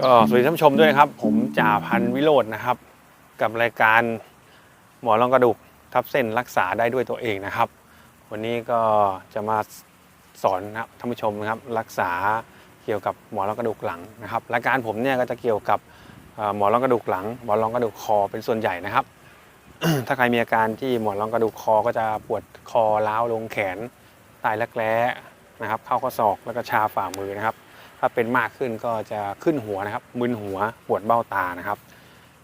ก็สวัสดีท่านผู้ชมด้วยนะครับ ผมจ่าพันวิโรจน์นะครับ กับรายการหมอรองกระดูกทับเส้นรักษาได้ด้วยตัวเองนะครับ วันนี้ก็จะมาสอนนะครับท่านผู้ชมนะครับ รักษาเกี่ยวกับหมอรองกระดูกหลังนะครับรายการผมเนี่ยก็จะเกี่ยวกับหมอรองกระดูกหลัง หมอรองกระดูกคอเป็นส่วนใหญ่นะครับ ถ้าใครมีอาการที่หมอนรองกระดูกคอก็จะปวดคอล้าวลงแขนใต้รักแร้ นะครับ เข้าข้อศอกแล้วก็ชาฝ่ามือนะครับ ถ้าเป็นมากขึ้นก็จะขึ้นหัวนะครับ มึนหัวปวดเบ้าตานะครับ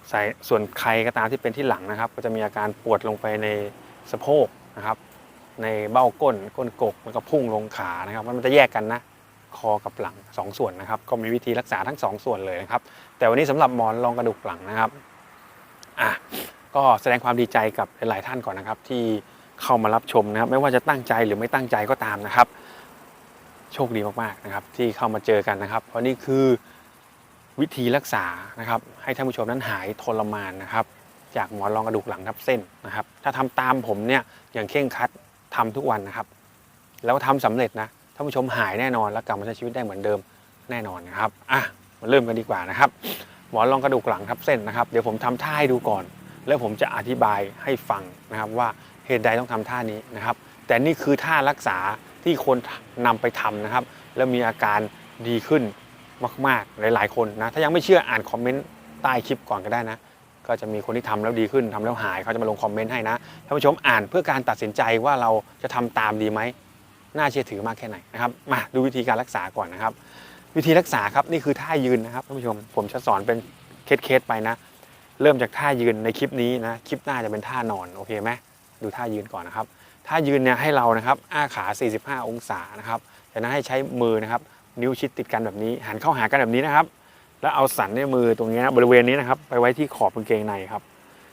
ใส่ส่วนใครก็ตามที่เป็นที่หลังนะครับ ก็จะมีอาการปวดลงไปในสะโพกนะครับ ในเบ้าก้นก้นกกแล้วก็พุ่งลงขานะครับ มันจะแยกกันนะคอกับหลังสองส่วนนะครับ ก็มีวิธีรักษาทั้งสองส่วนเลยนะครับ แต่วันนี้สำหรับหมอนรองกระดูกหลังนะครับอะก็แสดงความดีใจกับหลาย ๆ ท่านก่อนนะครับ ที่เข้ามารับชมนะครับ ไม่ว่าจะตั้งใจหรือไม่ตั้งใจก็ตามนะครับ โชคดีมากๆนะครับ ที่เข้ามาเจอกันนะครับ เพราะนี่คือวิธีรักษานะครับ ให้ท่านผู้ชมนั้นหายทรมานนะครับ จากหมอนรองกระดูกหลังทับเส้นนะครับ ถ้าทำตามผมเนี่ยอย่างเคร่งครัดทำทุกวันนะครับ แล้วทำสำเร็จนะท่านผู้ชมหายแน่นอนและกลับมาใช้ชีวิตได้เหมือนเดิมแน่นอนนะครับอะมาเริ่มกันดีกว่านะครับหมอนรองกระดูกหลังทับเส้นนะครับเดี๋ยวผมทำท่าให้ดูก่อน แล้วผมจะอธิบายให้ฟังนะครับว่าเหตุใดต้องทำท่านี้นะครับ แต่นี่คือท่ารักษา ที่คนนำไปทำนะครับ แล้วมีอาการดีขึ้นมาก ๆ หลาย ๆ คนนะ ถ้ายังไม่เชื่ออ่านคอมเมนต์ใต้คลิปก่อนก็ได้นะ ก็จะมีคนที่ทำแล้วดีขึ้นทำแล้วหายเขาจะมาลงคอมเมนต์ให้นะท่านผู้ชมอ่านเพื่อการตัดสินใจว่าเราจะทำตามดีไหมน่าเชื่อถือมากแค่ไหนนะครับมาดูวิธีการรักษาก่อนนะครับ วิธีรักษาครับนี่คือท่ายืนนะครับท่านผู้ชมผมจะสอนเป็นเคสๆไปนะ เริ่มจากท่ายืนในคลิปนี้นะคลิปหน้าจะเป็นท่านอนโอเคไหมดูท่ายืนก่อนนะครับ ท่ายืนเนี่ยให้เรานะครับอ้าขา 45 องศานะครับจากนั้นให้ใช้มือนะครับนิ้วชิดติดกันแบบนี้ หันเข้าหากันแบบนี้นะครับ แล้วเอาสันในมือตรงนี้นะบริเวณนี้นะครับ ไปไว้ที่ขอบกางเกงในครับ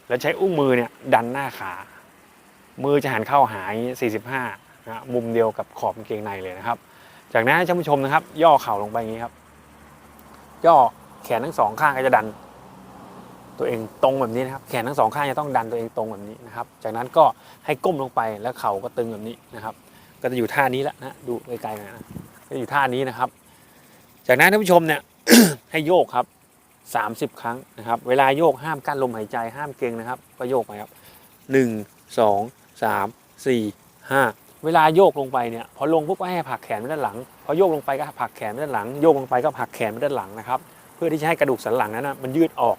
แล้วใช้อุ้งมือเนี่ยดันหน้าขา มือจะหันเข้าหาอย่างนี้45นะมุมเดียวกับขอบกางเกงในเลยนะครับ จากนั้นให้ท่านผู้ชมนะครับ ย่อเข่าลงไปอย่างนี้ครับ ย่อแขนทั้งสองข้างก็จะดัน ตัวเองตรงแบบนี้นะครับแขนทั้งสองข้างจะต้องดันตัวเองตรงแบบนี้นะครับ จากนั้นก็ให้ก้มลงไปแล้วเข่าก็ตึงแบบนี้นะครับ ก็จะอยู่ท่านี้แล้วนะดูไกลๆหน่อยนะก็อยู่ท่านี้นะครับ จากนั้นท่านผู้ชมเนี่ยให้โยกครับ 30 ครั้งนะครับ เวลาโยกห้ามกั้นลมหายใจห้ามเกรงนะครับ ก็โยกไปครับ 1 2 3 4 5 เวลาโยกลงไปเนี่ยพอลงปุ๊บก็ให้ผักแขนไปด้านหลังพอโยกลงไปก็ผักแขนไปด้านหลัง โยกลงไปก็ผักแขนไปด้านหลังนะครับ เพื่อที่จะให้กระดูกสันหลังนั้นนะมันยืดออก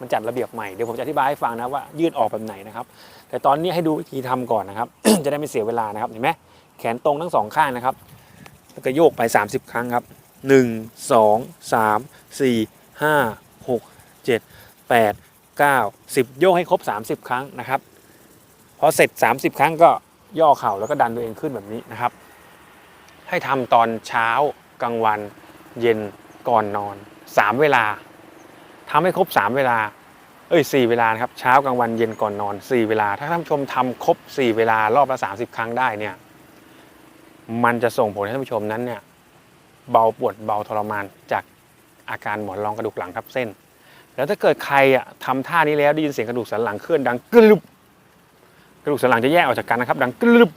มันจัดระเบียบใหม่ เดี๋ยวผมจะอธิบายให้ฟังนะว่ายืดออกแบบไหนนะครับ แต่ตอนนี้ให้ดูวิธีทำก่อนนะครับ จะได้ไม่เสียเวลานะครับเห็นไหมแขนตรงทั้งสองข้างนะครับแล้วก็โยกไป 30 ครั้งครับ 1 2 3 4 5 6 7 8 9 10 โยกให้ครบ 30 ครั้งนะครับพอเสร็จ 30 ครั้งก็ย่อเข่าแล้วก็ดันตัวเองขึ้นแบบนี้นะครับ ให้ทำตอนเช้ากลางวัน เย็นก่อนนอน 3 เวลา ทำให้ครบ 3 เวลา เอ้ย 4 เวลานะครับ เช้ากลางวันเย็นก่อนนอน 4 เวลา ถ้าท่านผู้ชมทำครบ 4 เวลารอบละ 30 ครั้งได้เนี่ย มันจะส่งผลให้ท่านผู้ชมนั้นเนี่ยเบาปวดเบาทรมานจากอาการหมอนรองกระดูกหลังทับเส้น แล้วถ้าเกิดใครอะทำท่านี้แล้วได้ยินเสียงกระดูกสันหลังเคลื่อนดังกรึบกระดูกสันหลังจะแยกออกจากกันนะครับ ดังกรึบ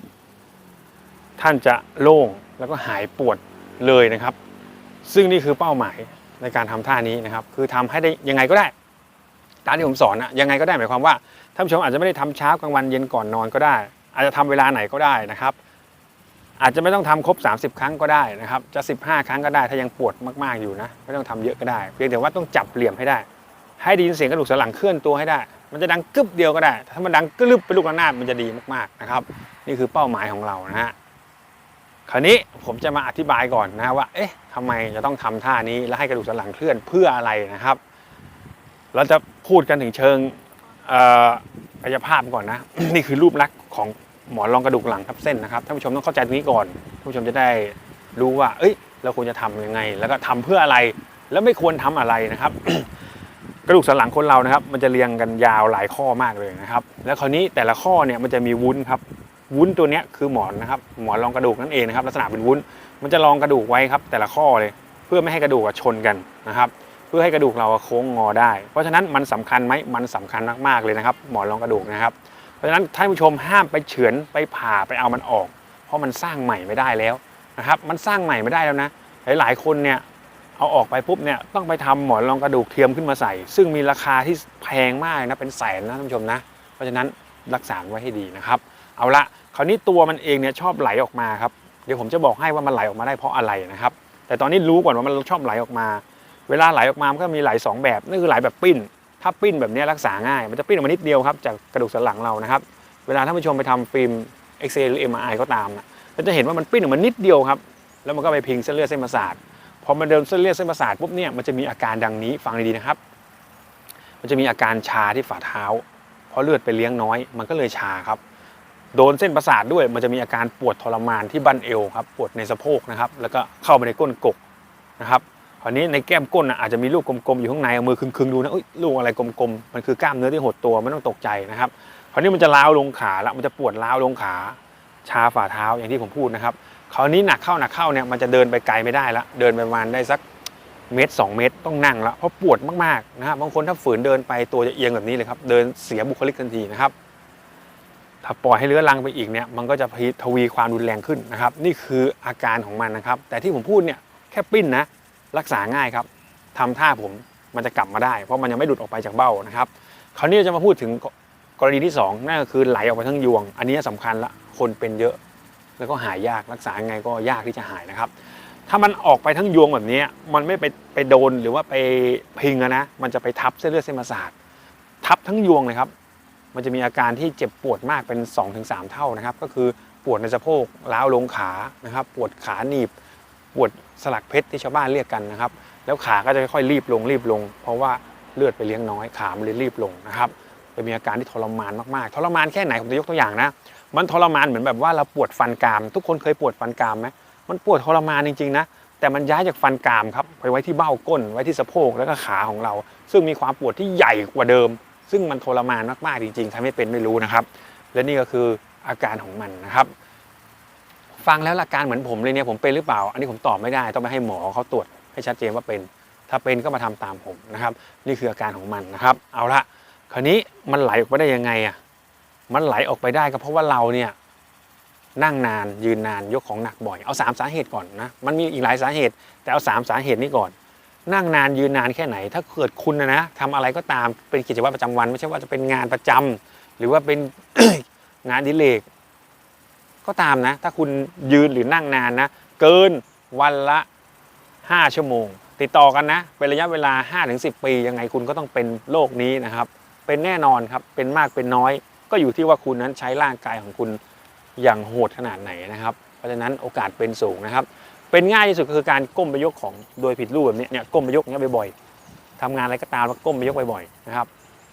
ท่านจะโล่งแล้วก็หายปวดเลยนะครับ ซึ่งนี่คือเป้าหมาย ในการทำท่านี้นะครับ คือทำให้ได้ยังไงก็ได้ ตามที่ผมสอนอะยังไงก็ได้หมายความว่าท่านผู้ชมอาจจะไม่ได้ทำเช้ากลางวันเย็นก่อนนอนก็ได้ อาจจะทำเวลาไหนก็ได้นะครับ อาจจะไม่ต้องทำครบ 30 ครั้งก็ได้นะครับ จะ 15 ครั้งก็ได้ถ้ายังปวดมากๆอยู่นะไม่ต้องทำเยอะก็ได้ เพียงแต่ว่าต้องจับเหลี่ยมให้ได้ ให้ได้ยินเสียงกระดูกสันหลังเคลื่อนตัวให้ได้ มันจะดังกึบเดียวก็ได้ ถ้ามันดังกรึบเป็นลูกระนาดมันจะดีมากๆนะครับ นี่คือเป้าหมายของเรานะฮะ คราวนี้ผมจะมาอธิบายก่อนนะว่า เอ๊ะทำไมจะต้องทำท่านี้และให้กระดูกสันหลังเคลื่อนเพื่ออะไรนะครับ เราจะพูดกันถึงเชิงกายภาพก่อนนะ นี่คือรูปลักษณ์ของหมอนรองกระดูกหลังทับเส้นนะครับท่านผู้ชมต้องเข้าใจตรงนี้ก่อนท่านผู้ชมจะได้รู้ว่า เอ้ย เราควรจะทำยังไง แล้วก็ทำเพื่ออะไร แล้วไม่ควรทำอะไรนะครับ กระดูกสันหลังคนเรานะครับ มันจะเรียงกันยาวหลายข้อมากเลยนะครับ แล้วคราวนี้แต่ละข้อเนี่ยมันจะมีวุ้นครับ วุ้นตัวนี้คือหมอนนะครับหมอนรองกระดูกนั่นเองนะครับลักษณะเป็นวุ้น มันจะรองกระดูกไว้ครับแต่ละข้อเลยเพื่อไม่ให้กระดูกชนกันนะครับเพื่อให้กระดูกเราโค้งงอได้ เพราะฉะนั้นมันสำคัญไหมมันสำคัญมากๆเลยนะครับ หมอนรองกระดูกนะครับเพราะฉะนั้นท่านผู้ชมห้ามไปเฉือนไปผ่าไปเอามันออก เพราะมันสร้างใหม่ไม่ได้แล้วนะครับมันสร้างใหม่ไม่ได้แล้วนะหลายๆคนเนี่ยเอาออกไปปุ๊บเนี่ยต้องไปทำหมอนรองกระดูกเทียมขึ้นมาใส่ ซึ่งมีราคาที่แพงมากนะเป็นแสนนะท่านผู้ชมนะ เพราะฉะนั้นรักษาไว้ให้ดีนะครับ เอาละคราวนี้ตัวมันเองเนี่ยชอบไหลออกมาครับเดี๋ยวผมจะบอกให้ว่ามันไหลออกมาได้เพราะอะไรนะครับ แต่ตอนนี้รู้ก่อนว่ามันชอบไหลออกมา เวลาไหลออกมามันก็มีไหลสองแบบนั่นคือไหลแบบปิ้น ถ้าปิ้นแบบนี้รักษาง่าย มันจะปิ้นออกมานิดเดียวครับจากกระดูกสันหลังเรานะครับ เวลาท่านผู้ชมไปทำฟิล์มเอ็กซเรย์หรือ MRI ก็ตามนะก็จะเห็นว่ามันปิ้นออกมานิดเดียวครับ แล้วมันก็ไปพิงเส้นเลือดเส้นประสาทพอมันเดินเส้นเลือดเส้นประสาทปุ๊บเนี่ยมันจะมีอาการดังนี้ฟังดีๆนะครับ มันจะมีอาการชาที่ฝ่าเท้า เพราะเลือดไปเลี้ยงน้อย มันก็เลยชาครับ โดนเส้นประสาทด้วย มันจะมีอาการปวดทรมานที่บั้นเอวครับ ปวดในสะโพกนะครับ แล้วก็เข้าไปในก้นกกนะครับคราวนี้ในแก้มก้นอาจจะมีลูกกลมๆอยู่ข้างในเอามือคึงๆดูนะลูกอะไรกลมๆ มันคือกล้ามเนื้อที่หดตัวไม่ต้องตกใจนะครับ คราวนี้มันจะล้าวลงขาแล้วมันจะปวดล้าวลงขา ชาฝ่าเท้าอย่างที่ผมพูดนะครับ คราวนี้หนักเข้าหนักเข้าเนี่ยมันจะเดินไปไกลไม่ได้ละเดินไปประมาณได้สักเมตรสองเมตรต้องนั่งละเพราะปวดมากๆนะครับบางคนถ้าฝืนเดินไปตัวจะเอียงแบบนี้เลยครับเดินเสียบุคลิกทันทีนะครับ ถ้าปล่อยให้เลื้อรังไปอีกเนี่ยมันก็จะทวีความรุนแรงขึ้นนะครับ นี่คืออาการของมันนะครับ แต่ที่ผมพูดเนี่ยแค่ปิ้นนะรักษาง่ายครับทำท่าผมมันจะกลับมาได้ เพราะมันยังไม่หลุดออกไปจากเบ้านะครับ คราวนี้จะมาพูดถึงกรณีที่สองนั่นก็คือไหลออกไปทั้งยวง อันนี้สำคัญละคนเป็นเยอะ แล้วก็หายยากรักษาไงก็ยากที่จะหายนะครับ ถ้ามันออกไปทั้งยวงแบบนี้มันไม่ไปไปโดนหรือว่าไปพิงนะ มันจะไปทับเส้นเลือดเส้นประสาททับทั้งยวงเลยครับ มันจะมีอาการที่เจ็บปวดมากเป็น 2-3 เท่านะครับ ก็คือปวดในสะโพกล้าวลงขานะครับ ปวดขาหนีบ ปวดสลักเพชรที่ชาวบ้านเรียกกันนะครับ แล้วขาก็จะค่อยๆรีบลงรีบลง เพราะว่าเลือดไปเลี้ยงน้อยขามันเลยรีบลงนะครับจะมีอาการที่ทรมานมากๆทรมานแค่ไหนผมจะยกตัวอย่างนะ มันทรมานเหมือนแบบว่าเราปวดฟันกราม ทุกคนเคยปวดฟันกรามไหมมันปวดทรมานจริงๆนะแต่มันย้ายจากฟันกรามครับไปไว้ที่เบ้าก้นไว้ที่สะโพกแล้วก็ขาของเรา ซึ่งมีความปวดที่ใหญ่กว่าเดิม ซึ่งมันทรมานมากๆจริงๆใครไม่เป็นไม่รู้นะครับ และนี่ก็คืออาการของมันนะครับ ฟังแล้วอาการเหมือนผมเลยเนี่ยผมเป็นหรือเปล่า อันนี้ผมตอบไม่ได้ต้องไปให้หมอเขาตรวจให้ชัดเจนว่าเป็น ถ้าเป็นก็มาทำตามผมนะครับ นี่คืออาการของมันนะครับ เอาละคราวนี้มันไหลออกไปได้ยังไงอะมันไหลออกไปได้ก็เพราะว่าเราเนี่ยนั่งนานยืนนานยกของหนักบ่อยเอาสามสาเหตุก่อนนะมันมีอีกหลายสาเหตุ แต่เอาสามสาเหตุนี้ก่อน นั่งนานยืนนานแค่ไหน ถ้าเกิดคุณนะนะทำอะไรก็ตามเป็นกิจวัตรประจำวัน ไม่ใช่ว่าจะเป็นงานประจำหรือว่าเป็น งานดิเลกก็ตามนะ ถ้าคุณยืนหรือนั่งนานนะ เกินวันละ 5 ชั่วโมง ติดต่อกันนะ เป็นระยะเวลา 5-10 ปี ยังไงคุณก็ต้องเป็นโรคนี้นะครับ เป็นแน่นอนครับเป็นมากเป็นน้อย ก็อยู่ที่ว่าคุณนั้นใช้ร่างกายของคุณอย่างโหดขนาดไหนนะครับ เพราะฉะนั้นโอกาสเป็นสูงนะครับ เป็นง่ายที่สุดคือการก้มไปยกของโดยผิดรูปแบบนี้เนี่ยก้มไปยกเงี้ยบ่อยๆทำงานอะไรก็ตามแล้วก้มไปยกบ่อยๆนะครับ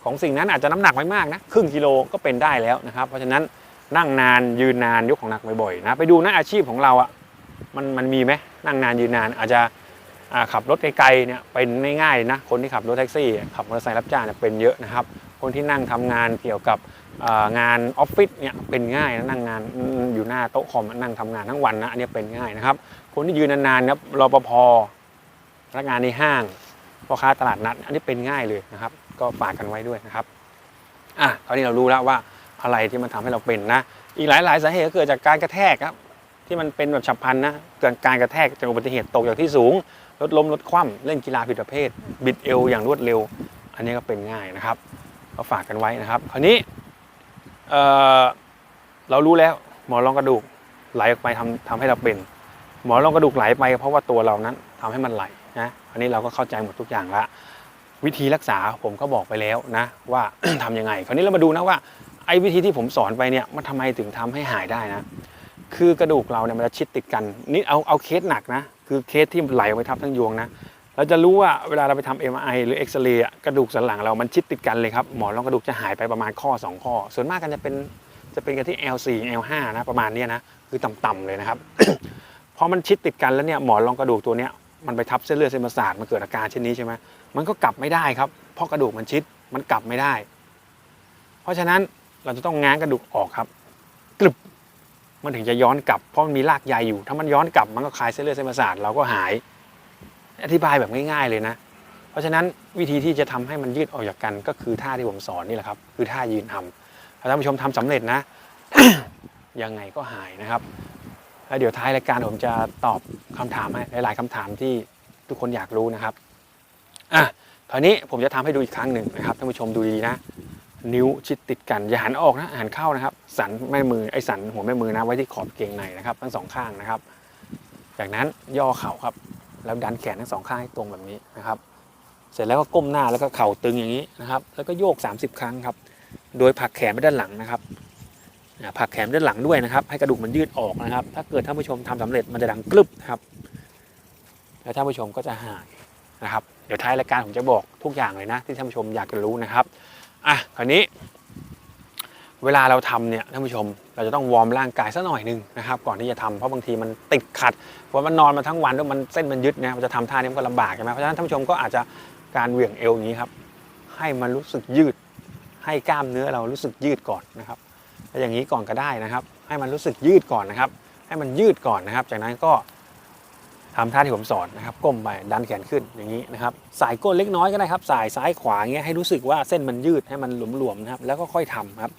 ของสิ่งนั้นอาจจะน้ำหนักไม่มากนะครึ่งกิโลก็เป็นได้แล้วนะครับ เพราะฉะนั้นนั่งนานยืนนานยกของหนักบ่อยๆนะไปดูนะอาชีพของเราอะ่ะมันมันมีไหมนั่งนานยืนนานอาจจะขับรถไกลๆเนี่ยเป็นง่ายๆนะคนที่ขับรถแท็กซี่ขับมอเตอร์ไซค์รับจ้างเนี่ยเป็นเยอะนะครับ คนที่นั่งทำงานเกี่ยวกับงานออฟฟิศเนี่ยเป็นง่ายนะนั่งงานอยู่หน้าโต๊ะคอมนั่งทำงานทั้งวันนะอันนี้เป็นง่ายนะครับ คนที่ยืนนานๆครับรปภพนักงานในห้างพ่อค้าตลาดนัด อันนี้เป็นง่ายเลยนะครับ ก็ฝากกันไว้ด้วยนะครับอะคราวนี้เรารู้แล้วว่าอะไรที่มันทำให้เราเป็นนะ อีกหลายๆสาเหตุก็เกิดจากการกระแทกครับ ที่มันเป็นแบบฉับพลันนะเกิดการกระแทกจากอุบัติเหตุตกจากที่สูงรถล้มรถคว่ำเล่นกีฬาผิดประเภท บิดเอวอย่างรวดเร็ว อันนี้ก็เป็นง่ายนะครับ ก็ฝากกันไว้นะครับ คราวนี้เเรารู้แล้วหมอรองกระดูกไหลออกไปทำทำให้เราเป็น หมอรองกระดูกไหลไป เพราะว่าตัวเรานั้นทำให้มันไหลนะอันนี้เราก็เข้าใจหมดทุกอย่างละวิธีรักษาผมก็บอกไปแล้วนะ ว่าทำยังไง คราวนี้เรามาดูนะว่าไอ้วิธีที่ผมสอนไปเนี่ยมันทำไมถึงทำให้หายได้นะ คือกระดูกเราเนี่ยมันจะชิดติดกันนี่เอาเอาเคสหนักนะ คือเคสที่ไหลออกไปทับทั้งยวงนะ เราจะรู้ว่าเวลาเราไปทำ MRI หรือเอ็กซเรย์กระดูกสันหลังเรามันชิดติดกันเลยครับ หมอนรองกระดูกจะหายไปประมาณข้อ 2 ข้อ ส่วนมากกันจะเป็นจะเป็นกันที่ L4 L5 นะประมาณนี้นะคือต่ำๆเลยนะครับพอมันชิดติดกันแล้วเนี่ยหมอนรองกระดูกตัวเนี้ยมันไปทับเส้นเลือดเส้นประสาทมันเกิดอาการเช่นนี้ใช่ไหมมันก็กลับไม่ได้ครับเพราะกระดูกมันชิดมันกลับไม่ได้ เพราะฉะนั้นเราจะต้องง้างกระดูกออกครับกรึบมันถึงจะย้อนกลับเพราะมันมีรากใยอยู่ ถ้ามันย้อนกลับมันก็คลายเส้นเลือดเส้นประสาทเราก็หาย อธิบายแบบง่ายๆเลยนะ เพราะฉะนั้นวิธีที่จะทำให้มันยืดออกจากกันก็คือท่าที่ผมสอนนี่แหละครับ คือท่ายืนทำถ้าท่านผู้ชมทำสำเร็จนะ ยังไงก็หายนะครับ แล้วเดี๋ยวท้ายรายการผมจะตอบคำถามให้หลาย ๆคำถามที่ทุกคนอยากรู้นะครับอะคราวนี้ผมจะทำให้ดูอีกครั้งหนึ่งนะครับท่านผู้ชมดูดีๆนะ นิ้วชิดติดกันอย่าหันออกนะหันเข้านะครับ สันแม่มือไอ้สันหัวแม่มือนะไว้ที่ขอบเกงในนะครับ ทั้งสองข้างนะครับ จากนั้นย่อเข่าครับ แล้วดันแขนทั้งสองข้างให้ตรงแบบนี้นะครับ เสร็จแล้วก็ก้มหน้าแล้วก็เข่าตึงอย่างนี้นะครับ แล้วก็โยก 30 ครั้งครับ โดยผลักแขนไปด้านหลังนะครับผลักแขนด้านหลังด้วยนะครับ ให้กระดูกมันยืดออกนะครับ ถ้าเกิดท่านผู้ชมทำสำเร็จมันจะดังกรึบนะครับ แล้วท่านผู้ชมก็จะหายนะครับ เดี๋ยวท้ายรายการผมจะบอกทุกอย่างเลยนะ ที่ท่านผู้ชมอยากจะรู้นะครับ อะ คราวนี้ เวลาเราทำเนี่ยท่านผู้ชม เราจะต้องวอร์มร่างกายสักหน่อยหนึ่งนะครับก่อนที่จะทำเพราะบางทีมันติดขัดเพราะมันนอนมาทั้งวันแล้วมันเส้นมันยึดเนี่ยมันจะทำท่านี้มันก็ลำบากใช่ไหมเพราะฉะนั้นท่านผู้ชมก็อาจจะการเหวี่ยงเอวอย่างนี้ครับให้มันรู้สึกยืด ให้กล้ามเนื้อเรารู้สึกยืดก่อนนะครับอย่างนี้ก่อนก็ได้นะครับ ให้มันรู้สึกยืดก่อนนะครับ ให้มันยืดก่อนนะครับ จากนั้นก็ ทำท่าที่ผมสอนนะครับก้มไปดันแขนขึ้นอย่างนี้นะครับสายก้นเล็กน้อยก็ได้ครับสายซ้ายขวาเงี้ยให้รู้สึกว่าเส้นมันยืดให้มันหลวมๆนะครับแล้วก็ค่อยทำครับ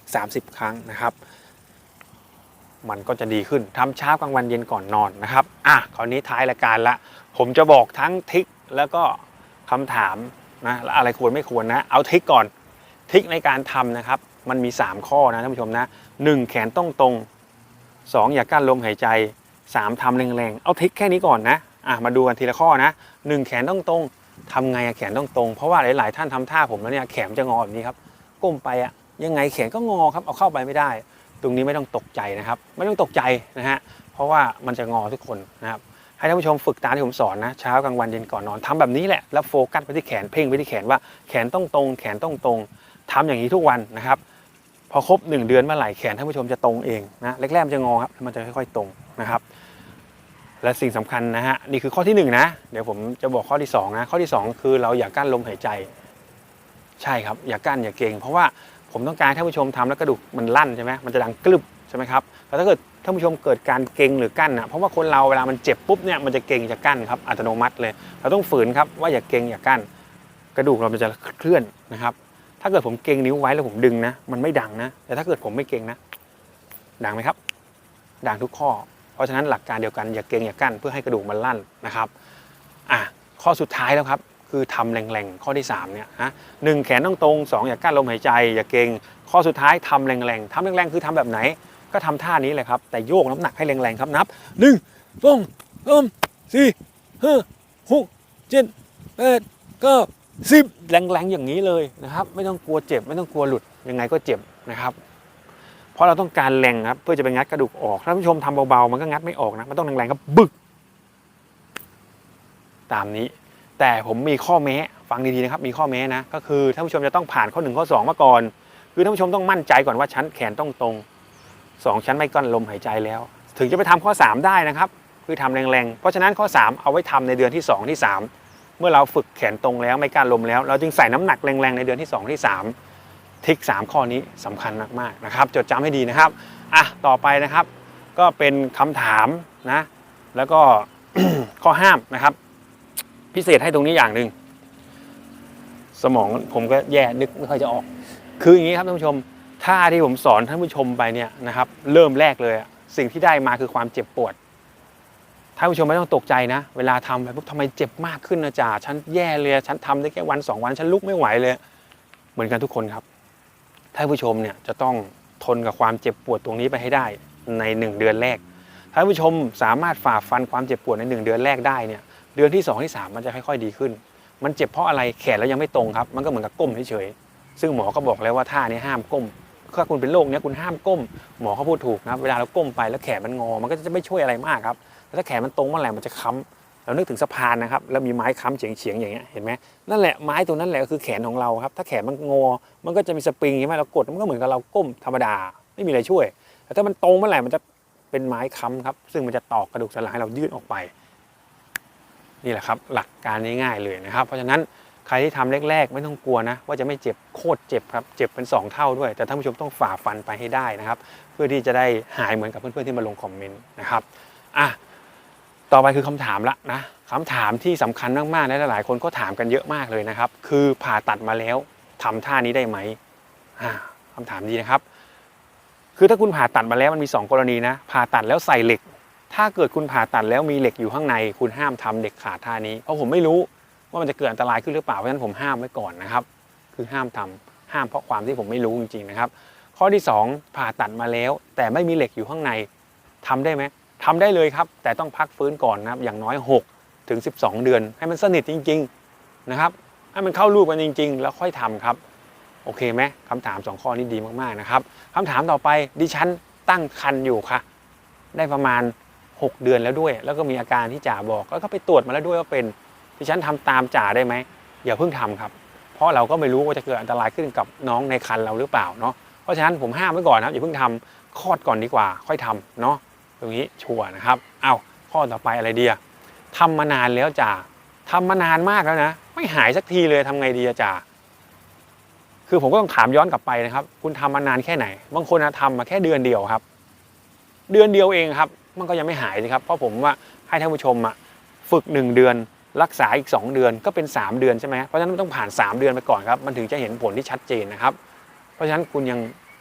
30 ครั้งนะครับ มันก็จะดีขึ้นทำเช้ากลางวันเย็นก่อนนอนนะครับอะคราวนี้ท้ายรายการละ ผมจะบอกทั้งทิกแล้วก็คำถามนะและอะไรควรไม่ควรนะเอาทิกก่อนทิกในการทำนะครับ มันมี 3 ข้อนะท่านผู้ชมนะ 1. แขนต้องตรง 2. อย่ากั้นลมหายใจ 3. ทำแรงๆ เอาทิกแค่นี้ก่อนนะ อะมาดูกันทีละข้อนะ 1. แขนต้องตรงทำไงอะแขนต้องตรง เพราะว่าหลาย ๆ ท่านทำท่าผมแล้วเนี่ยแขนจะงอแบบนี้ครับก้มไปอะยังไงแขนก็งอครับเอาเข้าไปไม่ได้ ตรงนี้ไม่ต้องตกใจนะครับ ไม่ต้องตกใจนะฮะเพราะว่ามันจะงอทุกคนนะครับให้ท่านผู้ชมฝึกตามที่ผมสอนนะเช้ากลางวันเย็นก่อนนอนทำแบบนี้แหละแล้วโฟกัสไปที่แขนเพ่งไปที่แขนว่าแขนต้องตรง แขนต้องตรงทำอย่างนี้ทุกวันนะครับพอครบ 1 เดือนเมื่อไหร่แขนท่านผู้ชมจะตรงเองนะแรกๆมันจะงอครับมันจะค่อยๆตรงนะครับ และสิ่งสำคัญนะฮะนี่คือข้อที่1นะเดี๋ยวผมจะบอกข้อที่2นะข้อที่ 2 คือเราอย่ากั้นลมหายใจ ใช่ครับ อย่ากั้นอย่าเกรงเพราะว่าผมต้องการให้ท่านผู้ชมทำแล้วกระดูกมันลั่นใช่ไหมมันจะดังกรึบใช่ไหมครับแล้วถ้าเกิดท่านผู้ชมเกิดการเกรงหรือกั้นอะเพราะว่าคนเราเวลามันเจ็บปุ๊บเนี่ยมันจะเกรงจะกั้นครับอัตโนมัติเลย เราต้องฝืนครับว่าอย่าเกรงอย่ากั้น กระดูกเรามันจะเคลื่อนนะครับ ถ้าเกิดผมเกรงนิ้วไว้แล้วผมดึงนะ มันไม่ดังนะ แต่ถ้าเกิดผมไม่เกรงนะ ดังไหมครับ ดังทุกข้อ ราะฉะนั้นหลักการเดียวกันอย่าเกรงอย่ากั้นเพื่อให้กระดูกมันลั่นนะครับอะข้อสุดท้ายแล้วครับคือทำแรงๆข้อที่สามเนี่ยนะหนึ่งแขนต้องตรงสองอย่ากั้นลมหายใจอย่าเกรงข้อสุดท้ายทำแรงๆทำแรงๆคือทำแบบไหน ก็ทำท่านี้เลยครับแต่โยกน้ำหนักให้แรงๆครับนับหนึ่งสองสามสี่ห้าหกเจ็ดแปดเก้าสิบแรงๆอย่างนี้เลยนะครับ ไม่ต้องกลัวเจ็บ ไม่ต้องกลัวหลุดยังไงก็เจ็บนะครับ ราะเราต้องการแรงครับ เพื่อจะไปงัดกระดูกออก ถ้าผู้ชมทำเบาๆมันก็งัดไม่ออกนะ มันต้องแรงๆครับบึก ตามนี้ แต่ผมมีข้อแม้ฟังดีๆนะครับ มีข้อแม้นะ ก็คือท่านผู้ชมจะต้องผ่านข้อหนึ่งข้อสองมาก่อน คือท่านผู้ชมต้องมั่นใจก่อนว่าชั้นแขนต้องตรงสองชั้นไม่กั้นลมหายใจแล้ว ถึงจะไปทำข้อ 3 ได้นะครับ คือทำแรงๆ เพราะฉะนั้นข้อ 3 เอาไว้ทำในเดือนที่ 2 ที่ 3 เมื่อเราฝึกแขนตรงแล้วไม่กั้นลมแล้ว เราจึงใส่น้ำหนักแรงๆในเดือนที่ 2 ที่ 3 ทิก 3 ข้อนี้สำคัญมากๆนะครับ จดจำให้ดีนะครับอะต่อไปนะครับ ก็เป็นคำถามนะแล้วก็ข้อห้ามนะครับ พิเศษให้ตรงนี้อย่างหนึ่งสมองผมก็แย่นึกไม่ค่อยจะออก คืออย่างนี้ครับท่านผู้ชมท่าที่ผมสอนท่านผู้ชมไปเนี่ยนะครับ เริ่มแรกเลยสิ่งที่ได้มาคือความเจ็บปวดท่านผู้ชมไม่ต้องตกใจนะ เวลาทำไปปุ๊บทำไมเจ็บมากขึ้นนะจ่าฉันแย่เลยฉันทำได้แค่วันสองวันฉันลุกไม่ไหวเลย เหมือนกันทุกคนครับ ท่านผู้ชมเนี่ยจะต้องทนกับความเจ็บปวดตรงนี้ไปให้ได้ในหนึ่งเดือนแรกท่านผู้ชมสามารถฝ่าฟันความเจ็บปวดในหนึ่งเดือนแรกได้เนี่ยเดือนที่สองที่สามมันจะค่อยๆดีขึ้น มันเจ็บเพราะอะไรแขนเรายังไม่ตรงครับ มันก็เหมือนกับก้มเฉยๆซึ่งหมอก็บอกแล้วว่าท่านี้ห้ามก้มถ้าคุณเป็นโรคเนี้ยคุณห้ามก้ม หมอเขาพูดถูกนะครับเวลาเราก้มไปแล้วแขนมันงอ มันก็จะไม่ช่วยอะไรมากครับแต่ถ้าแขนมันตรงเมื่อไหร่มันจะค้ำ เรานึกถึงสะพานนะครับแล้วมีไม้ค้ำเฉียงๆอย่างเงี้ยเห็นไหมนั่นแหละไม้ตัวนั้นแหละก็คือแขนของเราครับถ้าแขนมันงอ มันก็จะมีสปริงใช่ไหมเรากดมันก็เหมือนกับเราก้มธรรมดาไม่มีอะไรช่วย แต่ถ้ามันตรงเมื่อไหร่มันจะเป็นไม้ค้ำครับ ซึ่งมันจะตอกกระดูกสันหลังให้เรายืดออกไป นี่แหละครับ หลักการง่ายๆเลยนะครับ เพราะฉะนั้นใครที่ทำแรกๆ ไม่ต้องกลัวนะ ว่าจะไม่เจ็บโคตรเจ็บครับ เจ็บเป็น 2 เท่าด้วย แต่ท่านผู้ชมต้องฝ่าฟันไปให้ได้นะครับ เพื่อที่จะได้หายเหมือนกับเพื่อนๆที่มาลงคอมเมนต์นะครับอะ ต่อไปคือคำถามละนะคำถามที่สำคัญมากๆและหลายคนก็ถามกันเยอะมากเลยนะครับ คือผ่าตัดมาแล้วทำท่านี้ได้ไหมอ่าคำถามดีนะครับ คือถ้าคุณผ่าตัดมาแล้วมันมี 2 กรณีนะ ผ่าตัดแล้วใส่เหล็ก ถ้าเกิดคุณผ่าตัดแล้วมีเหล็กอยู่ข้างใน คุณห้ามทำเด็กขาดท่านี้ เพราะผมไม่รู้ว่ามันจะเกิดอันตรายขึ้นหรือเปล่า เพราะฉะนั้นผมห้ามไว้ก่อนนะครับ คือห้ามทำห้ามเพราะความที่ผมไม่รู้จริงๆนะครับ ข้อที่ 2 ผ่าตัดมาแล้ว แต่ไม่มีเหล็กอยู่ข้างในทำได้ไหม ทำได้เลยครับ แต่ต้องพักฟื้นก่อนนะครับ อย่างน้อย 6 ถึง 12 เดือน ให้มันสนิทจริง ๆนะครับ ให้มันเข้ารูปกันจริง ๆ แล้วค่อยทำครับ โอเคไหมคำถาม 2 ข้อนี้ดีมากๆนะครับคำถามต่อไปดิฉันตั้งครรภ์อยู่ค่ะ ได้ประมาณ 6 เดือนแล้วด้วย แล้วก็มีอาการที่จ่าบอก แล้วก็ไปตรวจมาแล้วด้วยว่าเป็นดิฉันทำตามจ่าได้ไหมอย่าเพิ่งทำครับ เพราะเราก็ไม่รู้ว่าจะเกิดอันตรายขึ้นกับน้องในครรภ์เราหรือเปล่าเนาะเพราะฉะนั้นผมห้ามไว้ก่อนนะครับอย่าเพิ่งทำคลอดก่อนดีกว่า ค่อยทำเนาะ ตรงนี้ชัวร์นะครับ เอาข้อต่อไปอะไรดีอะทำมานานแล้วจ่าทำมานานมากแล้วนะ ไม่หายสักทีเลยทำไงดีจ่าคือผมก็ต้องถามย้อนกลับไปนะครับ คุณทำมานานแค่ไหน บางคนนะทำมาแค่เดือนเดียวครับ เดือนเดียวเองครับ มันก็ยังไม่หายเลยครับ เพราะผมว่าให้ท่านผู้ชมอะฝึก 1 เดือนรักษาอีก 2 เดือนก็เป็น 3 เดือนใช่ไหมเพราะฉะนั้นต้องผ่าน 3 เดือนไปก่อนครับ มันถึงจะเห็นผลที่ชัดเจนนะครับ เพราะฉะนั้นคุณยัง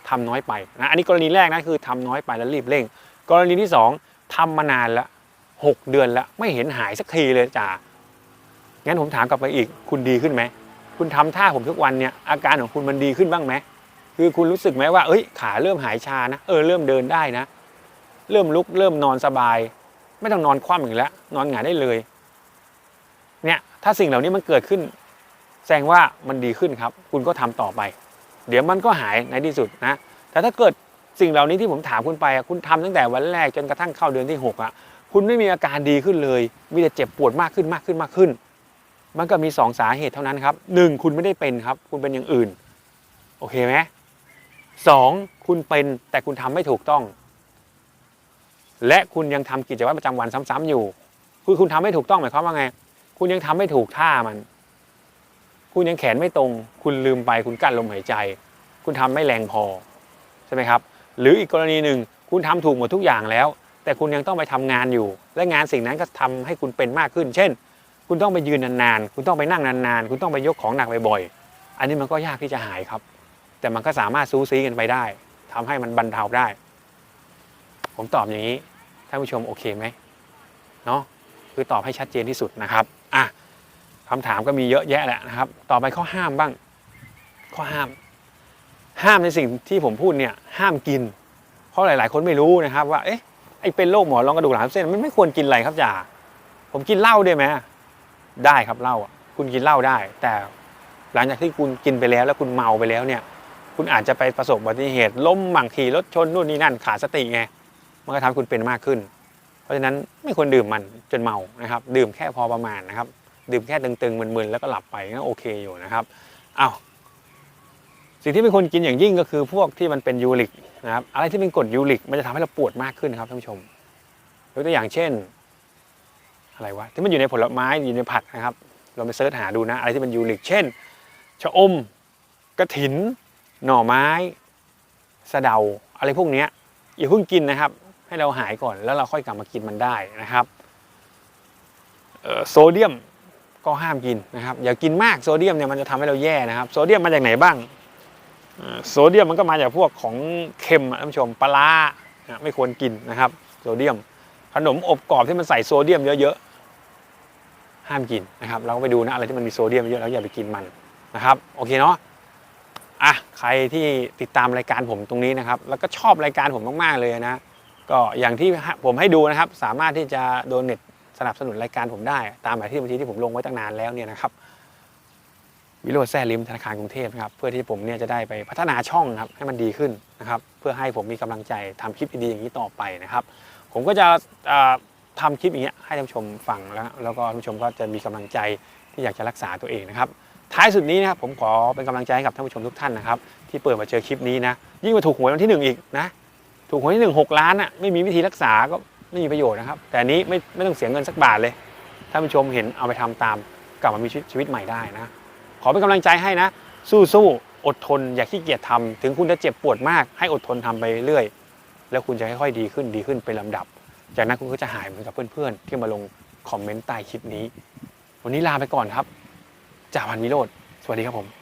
ทำน้อยไปนะ อันนี้กรณีแรกนะคือทำน้อยไปแล้วรีบเร่ง กรณีที่ 2ทำมานานละ6เดือนล้วไม่เห็นหายสักทีเลยจ่างั้นผมถามกลับไปอีก คุณดีขึ้นไหม คุณทำท่าผมทุกวันเนี่ยอาการของคุณมันดีขึ้นบ้างไหมคือคุณรู้สึกไหมว่า เอ้ย ขาเริ่มหายชานะเออเริ่มเดินได้นะ เริ่มลุกเริ่มนอนสบาย ไม่ต้องนอนคว่ำอีกแล้วนอนหงายได้เลย เนี่ยถ้าสิ่งเหล่านี้มันเกิดขึ้น แสดงว่ามันดีขึ้นครับ คุณก็ทำต่อไป เดี๋ยวมันก็หายในที่สุดนะ แต่ถ้าเกิด สิ่งเหล่านี้ที่ผมถามคุณไปคุณทำตั้งแต่วันแรกจนกระทั่งเข้าเดือนที่หกอะคุณไม่มีอาการดีขึ้นเลย มีแต่เจ็บปวดมากขึ้นมากขึ้นมากขึ้น มันก็มีสองสาเหตุเท่านั้นครับหนึ่งคุณไม่ได้เป็นครับ คุณเป็นอย่างอื่น โอเคไหมสองคุณเป็นแต่คุณทำไม่ถูกต้อง และคุณยังทำกิจวัตรประจำวันซ้ำๆอยู่ คือคุณทำไม่ถูกต้องหมายความว่าไง คุณยังทำไม่ถูกท่ามัน คุณยังแขนไม่ตรง คุณลืมไป คุณกั้นลมหายใจ คุณทำไม่แรงพอ ใช่ไหมครับ หรืออีกกรณีหนึ่งคุณทำถูกหมดทุกอย่างแล้ว แต่คุณยังต้องไปทำงานอยู่ และงานสิ่งนั้นก็ทำให้คุณเป็นมากขึ้น เช่น คุณต้องไปยืนนานๆ คุณต้องไปนั่งนานๆ คุณต้องไปยกของหนักบ่อยๆ อันนี้มันก็ยากที่จะหายครับ แต่มันก็สามารถซูซีกันไปได้ทำให้มันบรรเทาได้ ผมตอบอย่างนี้ท่านผู้ชมโอเคไหมเนาะคือตอบให้ชัดเจนที่สุดนะครับอะคำถามก็มีเยอะแยะแหละนะครับ ต่อไปข้อห้ามบ้าง ข้อห้าม ห้ามในสิ่งที่ผมพูดเนี่ยห้ามกิน เพราะหลาย ๆ คนไม่รู้นะครับว่าเอ๊ะไอเป็นโรคหมอนรองกระดูกหลังเส้นมันไม่ควรกินอะไรครับจ่าผมกินเหล้าได้ไหมได้ครับเหล้าคุณกินเหล้าได้ แต่หลังจากที่คุณกินไปแล้วแล้วคุณเมาไปแล้วเนี่ยคุณอาจจะไปประสบอุบัติเหตุล้มบังขี่รถชนนู่นนี่นั่นขาดสติไงมันก็ทำให้คุณเป็นมากขึ้น เพราะฉะนั้นไม่ควรดื่มมันจนเมานะครับ ดื่มแค่พอประมาณนะครับ ดื่มแค่ตึงๆมึนๆแล้วก็หลับไปก็โอเคอยู่นะครับอ้าว สิ่งที่ไม่ควรกินอย่างยิ่งก็คือพวกที่มันเป็นยูริกนะครับอะไรที่เป็นกรดยูริกมันจะทำให้เราปวดมากขึ้นนะครับท่านผู้ชมยกตัวอย่างเช่น อะไรวะที่มันอยู่ในผลไม้อยู่ในผักนะครับ เราไปเสิร์ชหาดูนะ อะไรที่เป็นยูริก เช่นชะอมกระถิน หน่อไม้สะเดา อะไรพวกเนี้ยอย่าเพิ่งกินนะครับ ให้เราหายก่อนแล้วเราค่อยกลับมากินมันได้นะครับโซเดียมก็ห้ามกินนะครับอย่ากินมากโซเดียมเนี่ยมันจะทำให้เราแย่นะครับ โซเดียมมาจากไหนบ้าง โซเดียมมันก็มาจากพวกของเค็มท่านผู้ชมปลาไม่ควรกินนะครับโซเดียม ขนมอบกรอบที่มันใส่โซเดียมเยอะๆห้ามกินนะครับเราก็ไปดูนะอะไรที่มันมีโซเดียมเยอะแล้วอย่าไปกินมันนะครับโอเคเนาะอะใครที่ติดตามรายการผมตรงนี้นะครับ แล้วก็ชอบรายการผมมากๆเลยนะ ก็อย่างที่ผมให้ดูนะครับ สามารถที่จะโดนเน็ตสนับสนุนรายการผมได้ ตามหมายที่บัญชีที่ผมลงไว้ตั้งนานแล้วเนี่ยนะครับ วิโรจน์แซ่ลิมธนาคารกรุงเทพครับเพื่อที่ผมเนี่ยจะได้ไปพัฒนาช่องครับให้มันดีขึ้นนะครับเพื่อให้ผมมีกำลังใจทำคลิปดีๆอย่างนี้ต่อไปนะครับ ผมก็จะเอ่อทำคลิปอย่างเงี้ยให้ท่านชมฟังแล้ว แล้วก็ท่านผู้ชมก็จะมีกำลังใจที่อยากจะรักษาตัวเองนะครับท้ายสุดนี้นะครับผมขอเป็นกำลังใจให้กับท่านผู้ชมทุกท่านนะครับที่เปิดมาเจอคลิปนี้นะยิ่งมาถูกหวยวันที่หนึ่งอีกนะถูกหวยที่หนึ่งหกล้านอะไม่มีวิธีรักษาก็ไม่มีประโยชน์นะครับ แต่อันนี้ไม่ไม่ต้องเสียเงินสักบาทเลยท่านผู้ชมเห็นเอาไปทำตามกลับมามีชีวิตใหม่ได้นะ ขอเป็นกำลังใจให้นะ สู้ๆ อดทน อย่าขี้เกียจทำถึงคุณจะเจ็บปวดมาก ให้อดทนทำไปเรื่อยแล้วคุณจะค่อยๆดีขึ้นดีขึ้นเป็นลำดับ จากนั้นคุณก็จะหายเหมือนกับเพื่อนๆ ที่มาลงคอมเมนต์ใต้คลิปนี้ วันนี้ลาไปก่อนครับจ่าพันวิโรธสวัสดีครับผม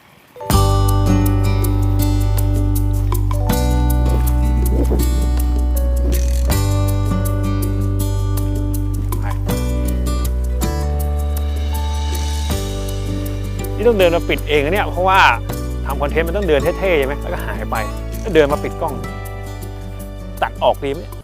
นี่ต้องเดินมาปิดเองนะเนี่ยเพราะว่าทำคอนเทนต์มันต้องเดินเท่ๆใช่ไหมแล้วก็หายไปแล้วเดินมาปิดกล้อง ตัดออกดีไหมเนี่ย